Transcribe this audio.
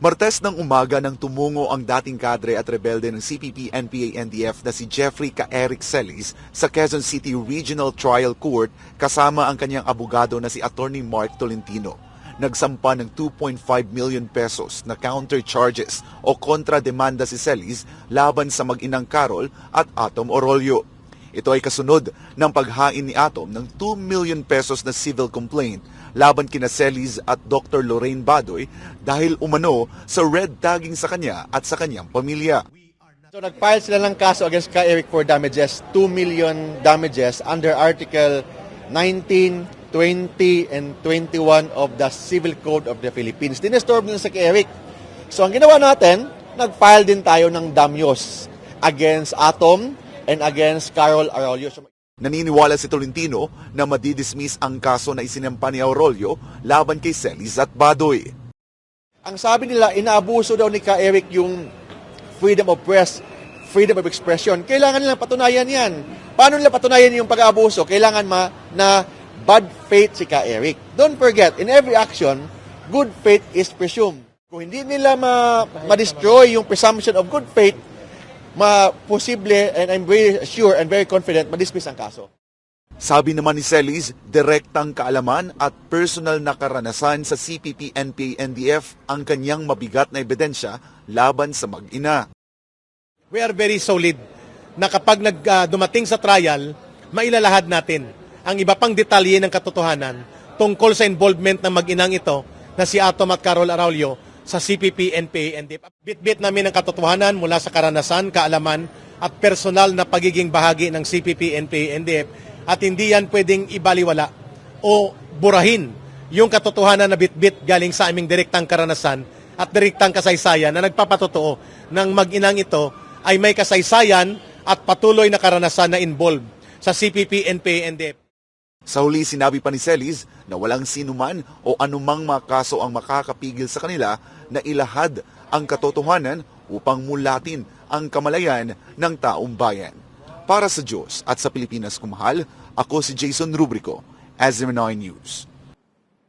Martes ng umaga nang tumungo ang dating kadre at rebelde ng CPP, NPA, NDF na si Jeffrey Ka Eric Celis sa Quezon City Regional Trial Court kasama ang kanyang abogado na si Attorney Mark Tolentino. Nagsampa ng 2.5 million pesos na counter charges o kontra-demanda si Celis laban sa mag-inang Carol at Atom Orolio. Ito ay kasunod ng paghain ni Atom ng 2 million pesos na civil complaint laban kina Celis at Dr. Lorraine Badoy dahil umano sa red tagging sa kanya at sa kanyang pamilya. So nag-file sila ng kaso against Ka Eric for damages, 2 million damages under Article 19, 20, and 21 of the Civil Code of the Philippines. Dinestorb nila sa Ka Eric. So ang ginawa natin, nag-file din tayo ng damyos against Atom and against Carol Arroyo. Naniniwala si Tolentino na madidismiss ang kaso na isinampa ni Aurolio laban kay Celis at Badoy. Ang sabi nila, inaabuso daw ni Ka Eric yung freedom of press, freedom of expression. Kailangan nilang patunayan yan. Paano nila patunayan yung pag-aabuso? Kailangan ma na bad faith si Ka Eric. Don't forget, in every action, good faith is presumed. Kung hindi nila ma- ma-destroy yung presumption of good faith, posible and I'm very sure and very confident ma-dismiss ang kaso. Sabi naman ni Celis, direktang kaalaman at personal na karanasan sa CPP, NPA, NDF ang kanyang mabigat na ebidensya laban sa mag-ina. we are very solid na kapag nag, ah, dumating sa trial, mailalahad natin ang iba pang detalye ng katotohanan tungkol sa involvement ng mag-inang ito na si Atom at Carol Araulio sa CPP, NPA, NDF. Bit-bit namin ang katotohanan mula sa karanasan, kaalaman at personal na pagiging bahagi ng CPP, NPA, NDF at hindi yan pwedeng ibaliwala o burahin yung katotohanan na bit-bit galing sa aming direktang karanasan at direktang kasaysayan na nagpapatotoo ng mag-inang ito ay may kasaysayan at patuloy na karanasan na involved sa CPP, NPA, NDF. Sa huli, sinabi pa ni Celis na walang sinuman o anumang mga kaso ang makakapigil sa kanila na ilahad ang katotohanan upang mulatin ang kamalayan ng taong bayan. Para sa Diyos at sa Pilipinas kumahal, ako si Jason Rubrico, Azim News.